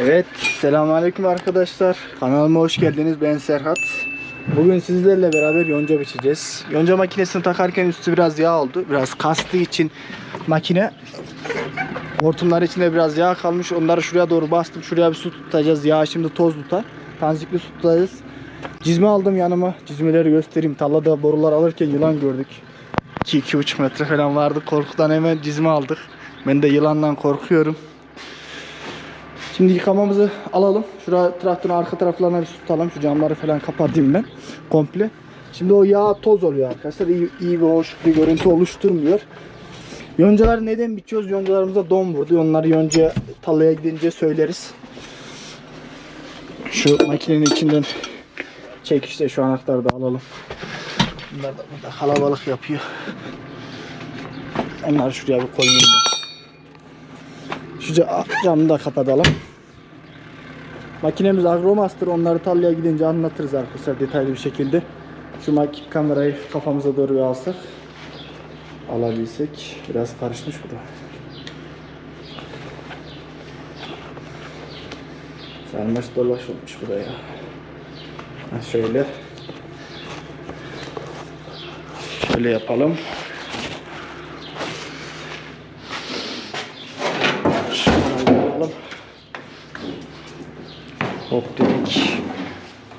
Evet, selamünaleyküm arkadaşlar. Kanalıma hoş geldiniz. Ben Serhat. Bugün sizlerle beraber yonca biçeceğiz. Yonca makinesini takarken üstü biraz yağ oldu. Biraz kastığı için makine hortumlar içinde biraz yağ kalmış. Onları şuraya doğru bastım. Şuraya bir su tutacağız. Yağ şimdi toz tutar. Tanzikli su tutacağız. Cizme aldım yanıma. Cizmeleri göstereyim. Tarlada borular alırken yılan gördük. 2-2,5 metre falan vardı. Korkudan hemen cizme aldık. Ben de yılandan korkuyorum. Şimdi yıkamamızı alalım. Şuraya traktörün arka taraflarına bir tutalım. Şu camları falan kapatayım ben. Komple. Şimdi o yağ toz oluyor arkadaşlar. İyi, iyi bir hoş bir görüntü oluşturmuyor. Yoncaları neden biçiyoruz? Yoncalarımıza don vurdu. Onları yonca tarlaya gidince söyleriz. Şu makinenin içinden çek işte şu anahtarı da alalım. Bunlar da burada kalabalık yapıyor. Onları şuraya bir koyayım ben. Şu ca- camını da kapatalım. Makinemiz Agromaster. Onları tarlaya gidince anlatırız arkadaşlar detaylı bir şekilde. Şu kamerayı kafamıza doğru bir alsak. Alabilsek. Biraz karışmış bu da. Sarmaş dolaş olmuş bu da ya. Ha, şöyle. Şöyle yapalım. Hop dedik.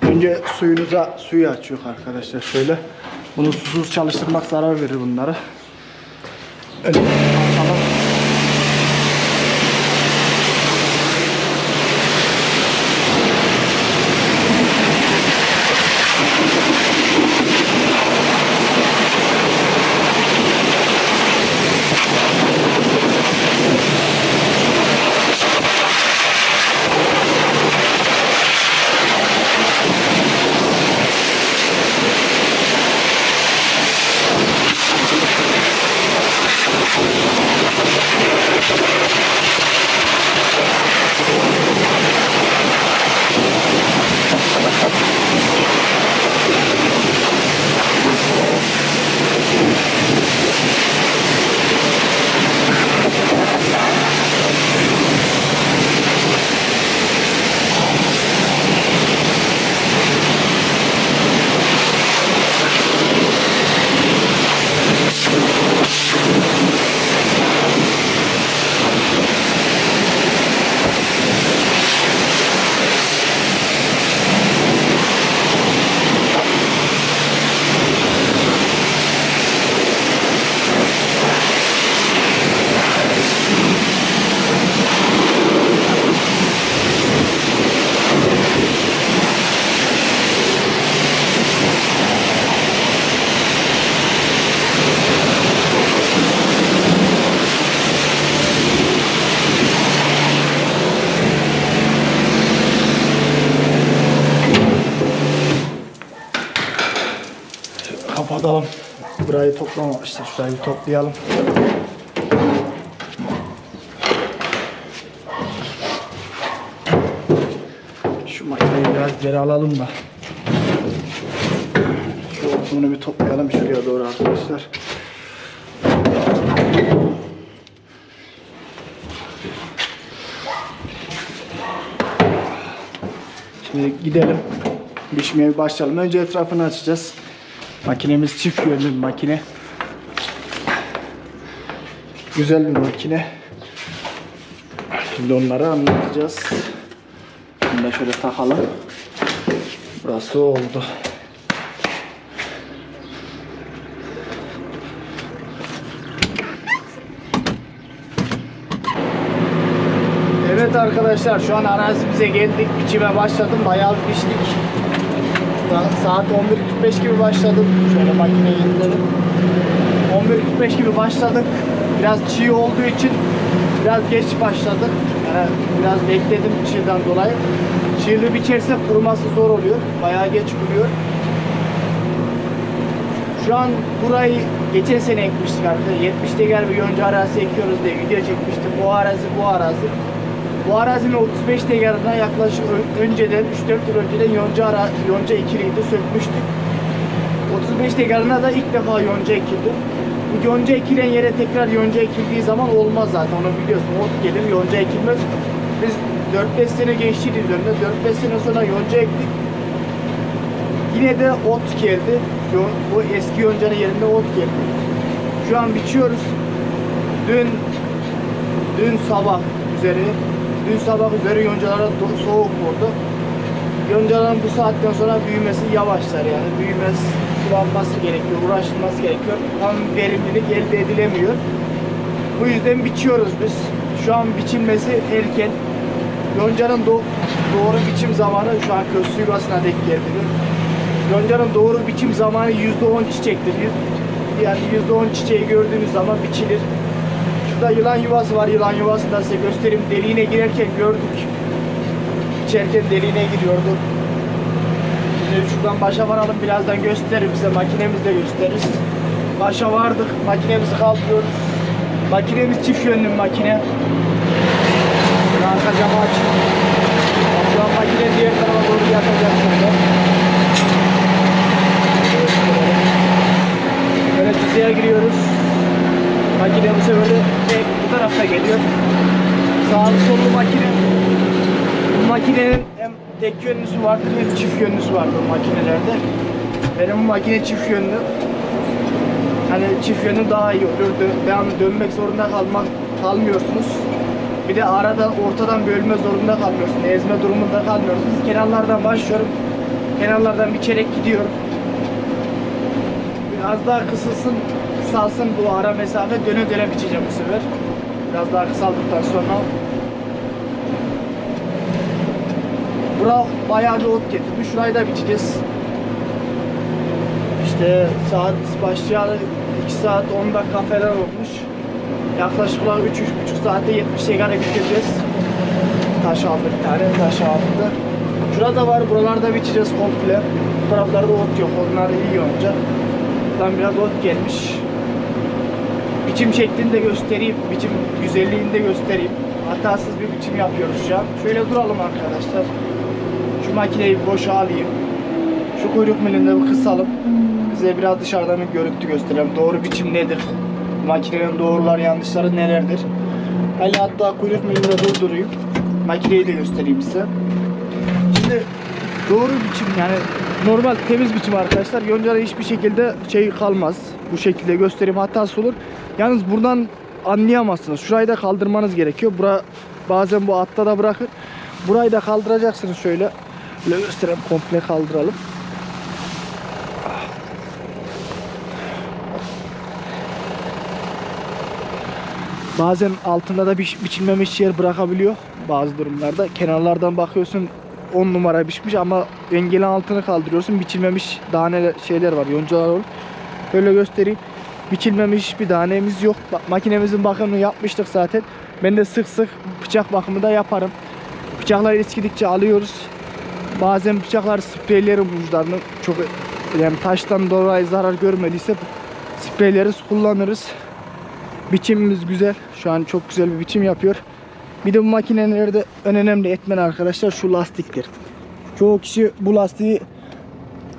Önce suyunuza suyu açıyor arkadaşlar şöyle. Bunu susuz çalıştırmak zarar verir bunlara. Önce açalım. Kapatalım. Burayı toplamamışlar. Şurayı bir toplayalım. Şu makineyi biraz geri alalım da. Şu ortamını bir toplayalım şuraya doğru arkadaşlar. Şimdi gidelim. Biçmeye başlayalım. Önce etrafını açacağız. Makinemiz çift yönlü bir makine. Güzel bir makine. Şimdi onları anlatacağız. Bunu da şöyle takalım. Burası oldu. Evet arkadaşlar şu an arazimize geldik. Biçime başladım. Bayağı biçtik. An saat 11.45 gibi başladım. Şöyle makineyi indirelim. 11.45 gibi başladık. Biraz çiğ olduğu için biraz geç başladık. Yani biraz bekledim çiğden dolayı. Çiğli biçerse kuruması zor oluyor. Bayağı geç kuruyor. Şu an burayı geçen sene ekmiştik arkadaşlar. 70'te gel bir yonca arazi ekiyoruz diye video çekmiştim. Bu arazi bu arazi. Bu arazinin 35 tegarına yaklaşık önceden 3-4 yıl önceden yonca, ara, yonca ekiliydi sökmüştük. 35 tegarına da ilk defa yonca ekildi. Bu yonca ekilen yere tekrar yonca ekildiği zaman olmaz zaten onu biliyorsun. Ot gelir yonca ekilmez. Biz 4-5 sene geçti üzerinde. 4-5 sene sonra yonca ektik. Yine de ot geldi. Bu eski yoncanın yerinde ot geldi. Şu an biçiyoruz. Dün dün sabah üzeri dün sabah üzeri yoncalara soğuk vurdu. Yoncaların bu saatten sonra büyümesi yavaşlar yani. Büyümez, sulanması gerekiyor, uğraşılması gerekiyor. Tam verimlilik elde edilemiyor. Bu yüzden biçiyoruz biz. Şu an biçilmesi erken. Yoncanın do- doğru biçim zamanı şu an köz yuvasına denk geldi. Yoncanın doğru biçim zamanı %10 çiçektir. Yani %10 çiçeği gördüğünüz zaman biçilir. Şurada yılan yuvası var. Yılan yuvasını da size göstereyim. Deliğine girerken gördük. İçerken deliğine giriyordu. Şimdi şuradan başa varalım. Birazdan gösteririm size. Makinemizi de gösteririz. Başa vardık. Makinemizi kaldırıyoruz. Makinemiz çift yönlü makine. Arka camı aç. Şu an makine diğer tarafa doğru yatacak şurada. Böyle çizgiye giriyoruz. Makine bu sefer de tek bu tarafta geliyor. Sağlı sollu makine. Bu makinenin hem tek yönlüsü vardır hem çift yönlüsü vardır makinelerde. Benim bu makine çift yönlü. Hani çift yönlü daha iyi olur. Dö- devamlı dönmek zorunda kalmak kalmıyorsunuz. Bir de arada ortadan bölme zorunda kalmıyorsunuz. Ezme durumunda kalmıyorsunuz. Kenarlardan başlıyorum. Kenarlardan biçerek gidiyorum. Biraz daha kısılsın, kısalsın bu ara mesafe döne döne biçeceğim bu sefer. Biraz daha kısaldıktan sonra. Bura bayağı bir ot getirmiş. Şurayı da biçeceğiz. İşte saat başlayalı 2 saat 10 dakika falan olmuş. Yaklaşık olarak 3-3,5 saatte 70 sigara bitireceğiz. Taş aldı bir tane, taş aldı. Şurada var, buralarda biçeceğiz komple. Bu taraflarda ot yok, onlar iyi olacak. Buradan biraz ot gelmiş. Biçim şeklini de göstereyim, biçim güzelliğini de göstereyim. Hatasız bir biçim yapıyoruz şu an. Şöyle duralım arkadaşlar. Şu makineyi boşa alayım. Şu kuyruk milini bir kısalım. Size biraz dışarıdan bir görüntü gösterelim. Doğru biçim nedir? Makinenin doğrular yanlışları nelerdir? Ben hatta kuyruk milini durdurayım. Makineyi de göstereyim size. Şimdi doğru biçim yani normal temiz biçim arkadaşlar. Yoncada hiçbir şekilde şey kalmaz. Bu şekilde göstereyim hatası olur. Yalnız buradan anlayamazsınız. Şurayı da kaldırmanız gerekiyor. Bura bazen bu atta da bırakır. Burayı da kaldıracaksınız şöyle. Böyle göstereyim komple kaldıralım. Bazen altında da biç, biçilmemiş yer bırakabiliyor bazı durumlarda. Kenarlardan bakıyorsun 10 numara biçmiş ama engelin altını kaldırıyorsun. Biçilmemiş tane şeyler var, yoncalar var. Böyle göstereyim. Biçilmemiş bir tanemiz yok. Bak, makinemizin bakımını yapmıştık zaten. Ben de sık sık bıçak bakımı da yaparım. Bıçaklar eskidikçe alıyoruz. Bazen bıçaklar spreylerin uçlarını çok yani taştan dolayı zarar görmediyse spreyleri kullanırız. Biçimimiz güzel. Şu an çok güzel bir biçim yapıyor. Bir de bu makinelerde en önemli etmen arkadaşlar şu lastiktir. Çoğu kişi bu lastiği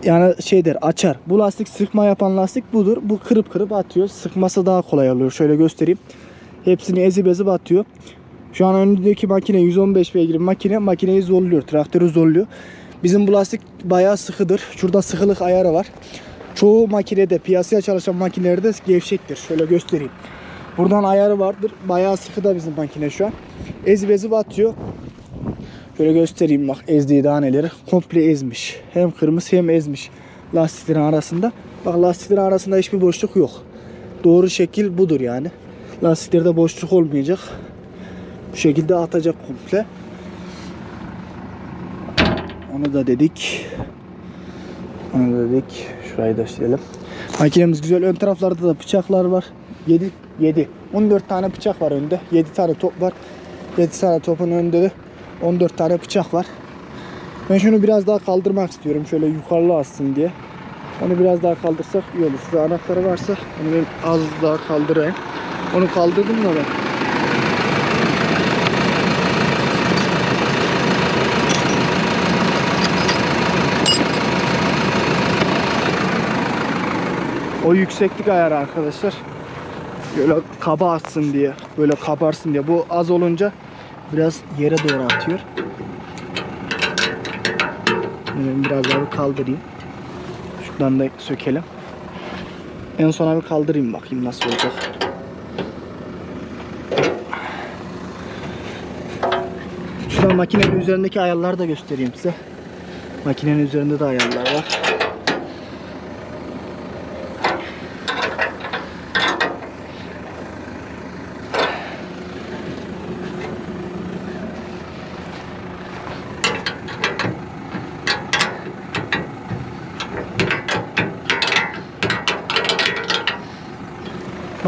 yani şey der açar. Bu lastik sıkma yapan lastik budur. Bu kırıp kırıp atıyor. Sıkması daha kolay oluyor. Şöyle göstereyip Hepsini ezip ezip atıyor. Şu an önündeki makine 115 beygir makine makineyi zorluyor. Traktörü zorluyor. Bizim bu lastik bayağı sıkıdır. Şurada sıkılık ayarı var. Çoğu makinede piyasaya çalışan makinelerde gevşektir. Şöyle göstereyim. Buradan ayarı vardır. Bayağı sıkı da bizim makine şu an. Ezip ezip atıyor. Şöyle göstereyim bak ezdiği daneleri. Komple ezmiş. Hem kırmızı hem ezmiş. Lastiklerin arasında. Bak lastiklerin arasında hiçbir boşluk yok. Doğru şekil budur yani. Lastiklerde boşluk olmayacak. Bu şekilde atacak komple. Onu da dedik. Onu da dedik. Şurayı da silelim. Makinemiz güzel. Ön taraflarda da bıçaklar var. 7 7 14 tane bıçak var önde. 7 tane top var. 7 tane topun önünde de 14 tane bıçak var. Ben şunu biraz daha kaldırmak istiyorum. Şöyle yukarılı assın diye. Onu biraz daha kaldırsak iyi olur. Şu anahtarı varsa onu ben az daha kaldırayım. Onu kaldırdım da ben. O yükseklik ayarı arkadaşlar. Böyle kaba atsın diye, böyle kabarsın diye. Bu az olunca Biraz yere doğru atıyor. Biraz daha kaldırayım. Şuradan da sökelim. En sona bir kaldırayım bakayım nasıl olacak. Şuradan makinenin üzerindeki ayarları da göstereyim size. Makinenin üzerinde de ayarlar var.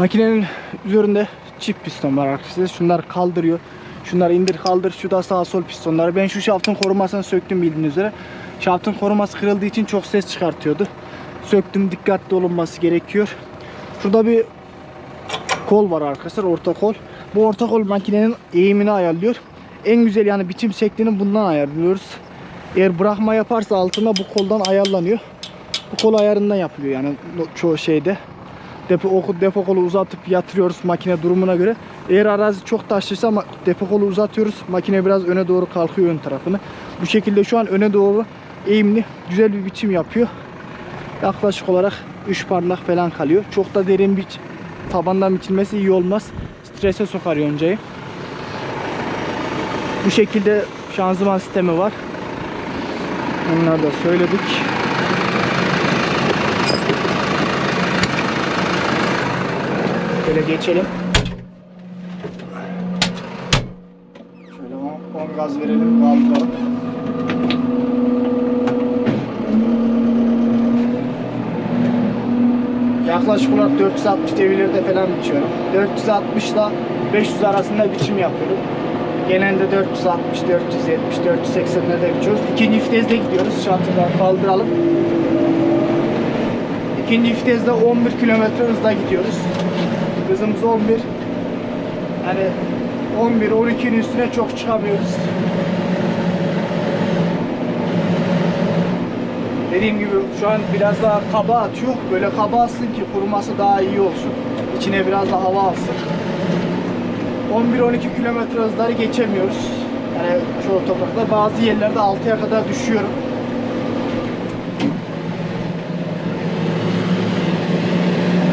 Makinenin üzerinde çift piston var arkadaşlar. Şunlar kaldırıyor. Şunları indir kaldır. Şu da sağ sol pistonları. Ben şu şaftın korumasını söktüm bildiğiniz üzere. Şaftın koruması kırıldığı için çok ses çıkartıyordu. Söktüm. Dikkatli olunması gerekiyor. Şurada bir kol var arkadaşlar. Orta kol. Bu orta kol makinenin eğimini ayarlıyor. En güzel yani biçim şeklini bundan ayarlıyoruz. Eğer bırakma yaparsa altına bu koldan ayarlanıyor. Bu kol ayarından yapılıyor yani çoğu şeyde depo, oku- depo kolu uzatıp yatırıyoruz makine durumuna göre. Eğer arazi çok taşlıysa ama depo kolu uzatıyoruz. Makine biraz öne doğru kalkıyor ön tarafını. Bu şekilde şu an öne doğru eğimli güzel bir biçim yapıyor. Yaklaşık olarak 3 parmak falan kalıyor. Çok da derin bir tabandan biçilmesi iyi olmaz. Strese sokar yoncayı. Bu şekilde şanzıman sistemi var. Onları da söyledik. Böyle geçelim. Şöyle 10 gaz verelim, kaldıralım. Yaklaşık olarak 460 devirlerde falan biçiyorum. 460 ile 500 arasında biçim yapıyorum. Genelde 460, 470, 480'lerde biçiyoruz. İkinci vitezde gidiyoruz. Şantıdan kaldıralım. İkinci vitezde 11 kilometre hızla gidiyoruz. Hızımız 11. Yani 11 12'nin üstüne çok çıkamıyoruz. Dediğim gibi şu an biraz daha kaba atıyor. Böyle kaba atsın ki kuruması daha iyi olsun. İçine biraz daha hava alsın. 11-12 kilometre hızları geçemiyoruz. Yani çoğu toprakta bazı yerlerde 6'ya kadar düşüyorum.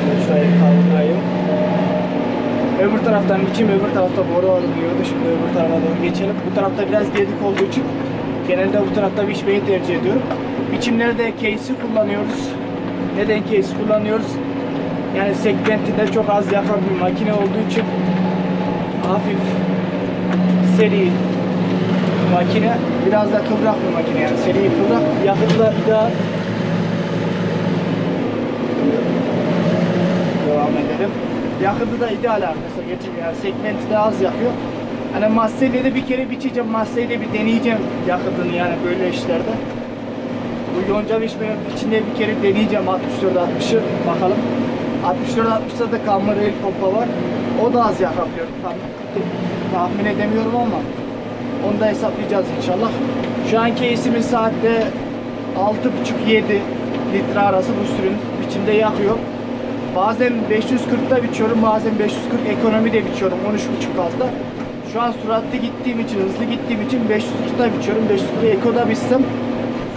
Şöyle şurayı kaldırayım. Öbür taraftan biçim öbür tarafta boru alınıyordu. Şimdi öbür tarafa doğru geçelim. Bu tarafta biraz gedik olduğu için genelde bu tarafta biçmeyi tercih ediyorum. Biçimlerde case'i kullanıyoruz. Neden case kullanıyoruz? Yani segmentinde çok az yakan bir makine olduğu için hafif seri makine biraz da kıvrak bir makine yani seri kıvrak yakıtla ideal devam edelim yakıtı da ideal arkadaşlar geçim yani segmenti de az yakıyor. Hani Massey'de de bir kere biçeceğim Massey'de bir deneyeceğim yakıtını yani böyle işlerde. Bu yonca biçme içinde bir kere deneyeceğim 64-60'ı bakalım. 64-60'da da kamera el pompa var. O da az yakabiliyor tam tahmin edemiyorum ama onu da hesaplayacağız inşallah. Şu anki esimiz saatte 6,5-7 litre arası bu sürün biçimde yakıyor. Bazen 540'da biçiyorum, bazen 540 ekonomi de biçiyorum 13,5 fazla. Şu an süratli gittiğim için, hızlı gittiğim için 540'da biçiyorum. 540 ekoda biçsem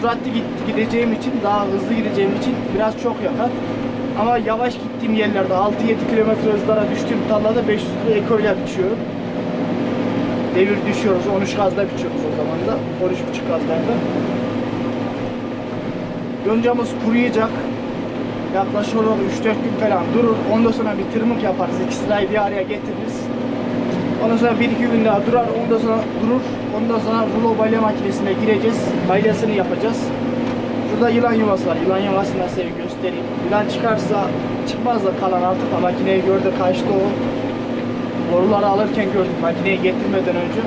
süratli gideceğim için, daha hızlı gideceğim için biraz çok yakar. Ama yavaş gittiğim yerlerde 6-7 kilometre hızlara düştüğüm tarlada 500 ekoyla biçiyorum. Devir düşüyoruz. 13 gazda biçiyoruz o zaman da. 13,5 gazlarda. Yoncamız kuruyacak. Yaklaşık olarak 3-4 gün falan durur. Ondan sonra bir tırmık yaparız. İki sırayı bir araya getiririz. Ondan sonra 1-2 gün daha durar. Ondan sonra durur. Ondan sonra rulo balya makinesine gireceğiz. Balyasını yapacağız. Şurada yılan yuvası var. Yılan yuvasını da size göstereyim. Yılan çıkarsa çıkmaz da kalan artık makineyi gördü kaçtı o. Boruları alırken gördüm makineyi getirmeden önce.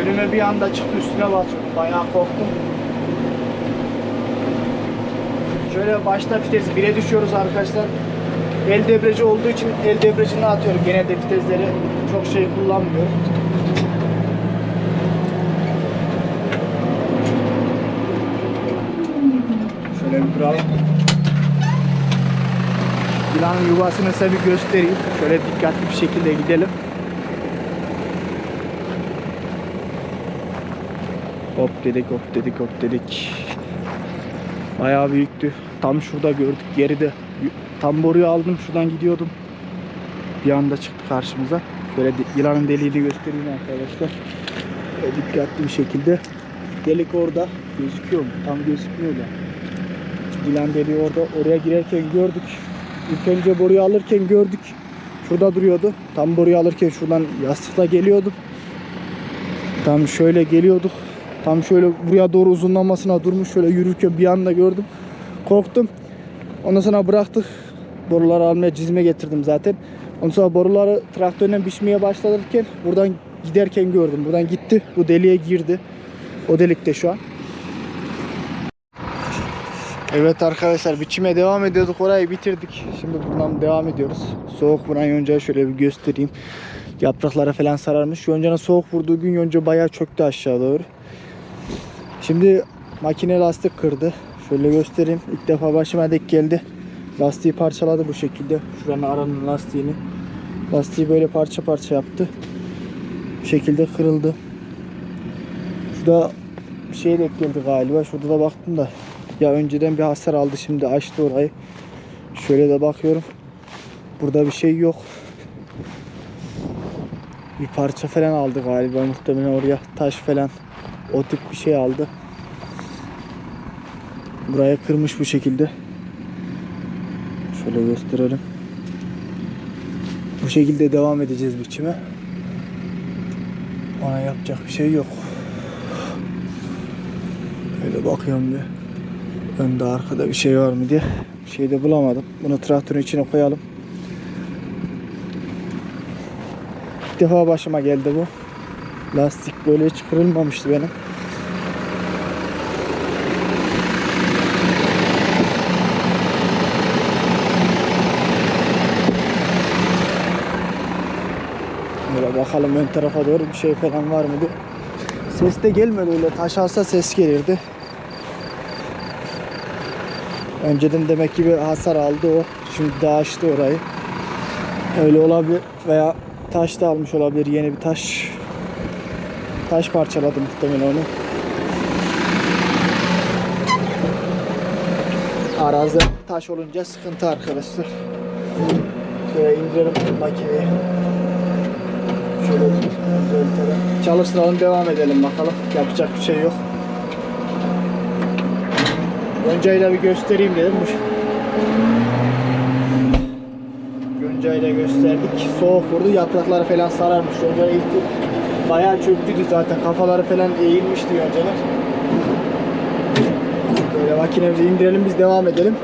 Önüme bir anda çıktı üstüne basıyordum. Bayağı korktum. Şöyle başta vites 1'e düşüyoruz arkadaşlar. El debreci olduğu için el debrecini atıyorum. Gene de vitesleri çok şey kullanmıyorum. Şöyle bir duralım. Yılanın yuvasını size bir göstereyim. Şöyle dikkatli bir şekilde gidelim. Hop dedik hop dedik hop dedik. Bayağı büyüktü. Tam şurada gördük geride. Tam boruyu aldım şuradan gidiyordum. Bir anda çıktı karşımıza. Böyle yılanın deliğini göstereyim arkadaşlar. Böyle dikkatli bir şekilde. Delik orada. Gözüküyor mu? Tam gözükmüyor da. Yılan deliği orada. Oraya girerken gördük. İlk önce boruyu alırken gördük. Şurada duruyordu. Tam boruyu alırken şuradan yastıkla geliyordum. Tam şöyle geliyorduk. Tam şöyle buraya doğru uzunlamasına durmuş şöyle yürürken bir anda gördüm. Korktum. Ondan sonra bıraktık. Boruları almaya cizme getirdim zaten. Ondan sonra boruları traktörle biçmeye başlarken buradan giderken gördüm. Buradan gitti. Bu deliğe girdi. O delikte şu an. Evet arkadaşlar biçime devam ediyorduk. Orayı bitirdik. Şimdi buradan devam ediyoruz. Soğuk vuran yoncayı şöyle bir göstereyim. Yapraklara falan sararmış. Yoncanın soğuk vurduğu gün yonca bayağı çöktü aşağı doğru. Şimdi makine lastik kırdı. Şöyle göstereyim. İlk defa başıma denk geldi. Lastiği parçaladı bu şekilde. Şuranın aranın lastiğini. Lastiği böyle parça parça yaptı. Bu şekilde kırıldı. Şurada bir şey denk geldi galiba. Şurada da baktım da. Ya önceden bir hasar aldı şimdi açtı orayı. Şöyle de bakıyorum. Burada bir şey yok. Bir parça falan aldı galiba muhtemelen oraya taş falan o tip bir şey aldı. Buraya kırmış bu şekilde. Şöyle gösterelim. Bu şekilde devam edeceğiz biçime. Ona yapacak bir şey yok. Öyle bakıyorum bir. Önde arkada bir şey var mı diye. Bir şey de bulamadım. Bunu traktörün içine koyalım. İlk defa başıma geldi bu. Lastik böyle hiç kırılmamıştı benim. Böyle bakalım ön tarafa doğru bir şey falan var mı diye. Ses de gelmedi öyle. Taş alsa ses gelirdi. Önceden demek ki bir hasar aldı o. Şimdi açtı orayı. Öyle olabilir veya taş da almış olabilir. Yeni bir taş taş parçaladı muhtemelen onu. Arazi taş olunca sıkıntı arkadaşlar. Şöyle indirelim makineyi. Çalıştıralım devam edelim bakalım. Yapacak bir şey yok. Yoncayla bir göstereyim dedim. Yoncayla gösterdik. Soğuk vurdu. Yaprakları falan sararmış. Yonca ilk bayağı çöktüydü zaten. Kafaları falan eğilmişti yoncalar. Böyle makinemizi indirelim biz devam edelim.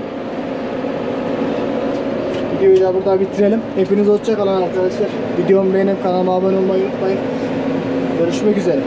Videoyu da burada bitirelim. Hepiniz hoşça kalın arkadaşlar. Videomu beğenip kanalıma abone olmayı unutmayın. Görüşmek üzere.